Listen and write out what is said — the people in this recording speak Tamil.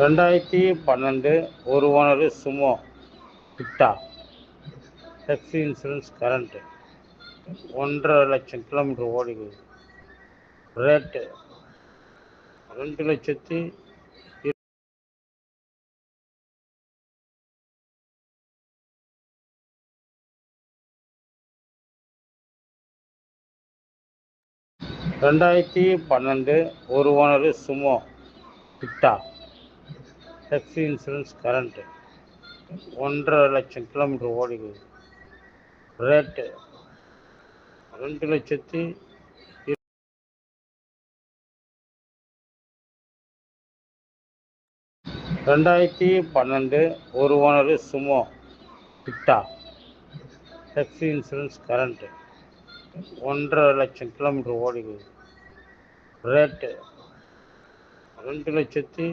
ரெண்டாயிரத்தி பன்னெண்டு ஒரு owner Sumo Victa taxi insurance current ஒன்றரை லட்சம் கிலோமீட்டர் ஓடிக்குது. ரேட்டு ரெண்டு லட்சத்தி ரெண்டாயிரத்தி பன்னெண்டு ஒரு owner Sumo Victa taxi insurance current ஒன்றரை லட்சம் கிலோமீட்டர் ஓடிக்குது ரேட்டு ரெண்டு லட்சத்தி ரெண்டாயிரத்தி பன்னெண்டு ஒரு owner Sumo Victa. Taxi insurance current ஒன்றரை லட்சம் கிலோமீட்டர் ஓடிக்குது ரேட்டு ரெண்டு லட்சத்தி